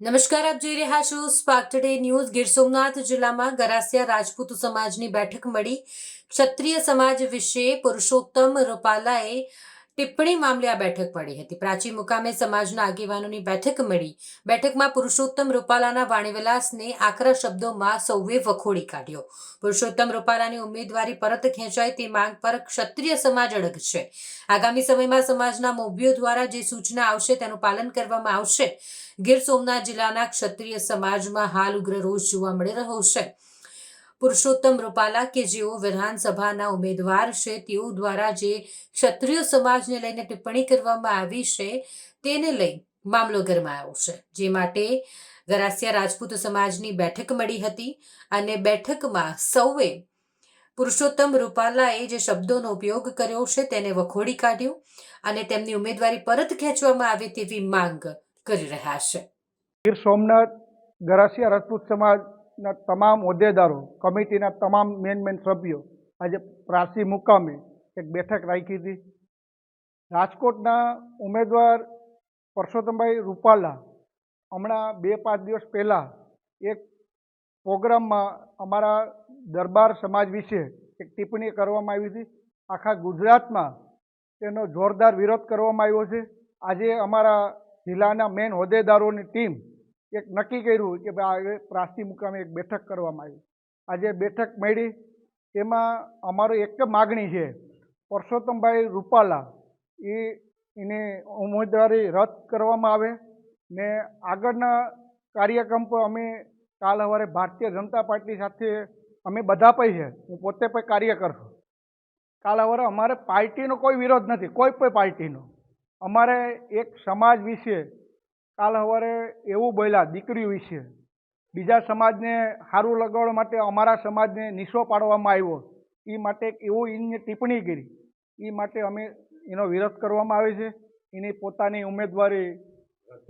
નમસ્કાર, આપ જોઈ રહ્યા છો spark today news Gir Somnath જિલ્લામાં ગરાસિયા રાજપૂત સમાજની બેઠક મળી. ક્ષત્રિય સમાજ વિશે પુરુષોત્તમ રૂપાલાએ ટિપ્પણી મામલે આ બેઠક પડી હતી. પ્રાચી મુકામે સમાજના આગેવાનોની બેઠક મળી. બેઠકમાં પુરુષોત્તમ રૂપાલાના વાણીવિલાસને આકરા શબ્દોમાં સૌએ વખોડી કાઢ્યો. પુરુષોત્તમ રૂપાલાની ઉમેદવારી પરત ખેંચાય તે માંગ પર ક્ષત્રિય સમાજ અડગ છે. આગામી સમયમાં સમાજના મોભીઓ દ્વારા જે સૂચના આવશે તેનું પાલન કરવામાં આવશે. ગીર સોમનાથ જિલ્લાના ક્ષત્રિય સમાજમાં હાલ ઉગ્ર રોષ જોવા મળી રહ્યો છે. પુરુષોત્તમ રૂપાલા કે જેઓ વિધાનસભાના ઉમેદવાર છે, તેઓ દ્વારા જે ક્ષત્રિય સમાજને લઈને ટિપ્પણી કરવામાં આવી છે, તેને લઈ મામલો ગરમાયો છે. જે માટે ગરાસિયા રાજપૂત સમાજની બેઠક મળી હતી અને બેઠકમાં સૌએ પુરુષોત્તમ રૂપાલાએ જે શબ્દોનો ઉપયોગ કર્યો છે, તેને વખોડી કાઢ્યો અને તેમની ઉમેદવારી પરત ખેંચવામાં આવે તેવી માંગ કરી રહ્યા છે. ગીર સોમનાથ ગરાસિયા રાજપૂત સમાજના તમામ હોદ્દેદારો, કમિટીના તમામ મેન મેન સભ્યો, આજે પ્રાસી મુકામે એક બેઠક રાખી હતી. રાજકોટના ઉમેદવાર પરસોત્તમભાઈ રૂપાલા હમણાં બે પાંચ દિવસ પહેલાં એક પ્રોગ્રામમાં અમારા દરબાર સમાજ વિશે એક ટિપ્પણી કરવામાં આવી હતી. આખા ગુજરાતમાં તેનો જોરદાર વિરોધ કરવામાં આવ્યો છે. આજે અમારા જિલ્લાના મેન હોદ્દેદારોની ટીમ એક નક્કી કર્યું કે ભાઈ હવે પ્રાસી મુકામે એક બેઠક કરવામાં આવી. આજે બેઠક મળી, એમાં અમારી એક માગણી છે, પરસોત્તમભાઈ રૂપાલા, એ એને ઉમેદવારી રદ કરવામાં આવે ને આગળના કાર્યક્રમ પર અમે કાલ સવારે ભારતીય જનતા પાર્ટી સાથે અમે બધા પણ છે, હું પોતે પણ કાર્યકર છું. કાલ સવારે અમારે પાર્ટીનો કોઈ વિરોધ નથી, કોઈ પણ પાર્ટીનો. અમારે એક સમાજ વિશે કાલ સવારે એવું બોલ્યા દીકરી વિશે બીજા સમાજને સારું લગાવવા માટે અમારા સમાજને નિશો પાડવામાં આવ્યો. એ માટે એવું એની ટિપ્પણી કરી. એ માટે અમે એનો વિરોધ કરવામાં આવે છે. એની પોતાની ઉમેદવારી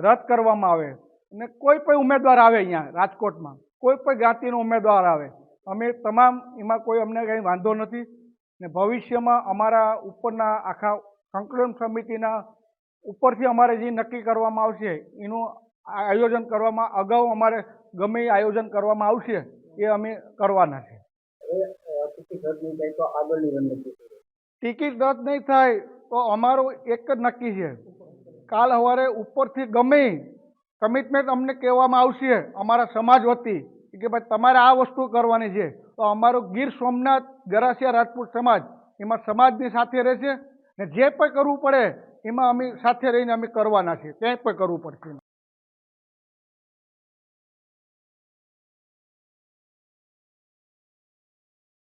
રદ કરવામાં આવે. અને કોઈ પણ ઉમેદવાર આવે અહીંયા રાજકોટમાં. કોઈ પણ જ્ઞાતિનો ઉમેદવાર આવે. અમે તમામ એમાં કોઈ અમને કંઈ વાંધો નથી. ને ભવિષ્યમાં અમારા ઉપરના આખા સંકલન સમિતિના ઉપરથી અમારે જે નક્કી કરવામાં આવશે, એનું આયોજન કરવામાં, અગાઉ અમારે ગમે એ આયોજન કરવામાં આવશે, એ અમે કરવાના છે. ટિકિટ રદ નહીં થાય તો અમારું એક જ નક્કી છે. કાલ સવારે ઉપરથી ગમે કમિટમેન્ટ અમને કહેવામાં આવશે, અમારા સમાજ વતી, કે ભાઈ તમારે આ વસ્તુ કરવાની છે. તો અમારો ગીર સોમનાથ ગરાસિયા રાજપૂત સમાજ, એમાં સમાજની સાથે રહેશે ને જે પણ કરવું પડે એમાં અમે સાથે રહીને અમે કરવાના છીએ ક્યાંય પણ કરવું પડશે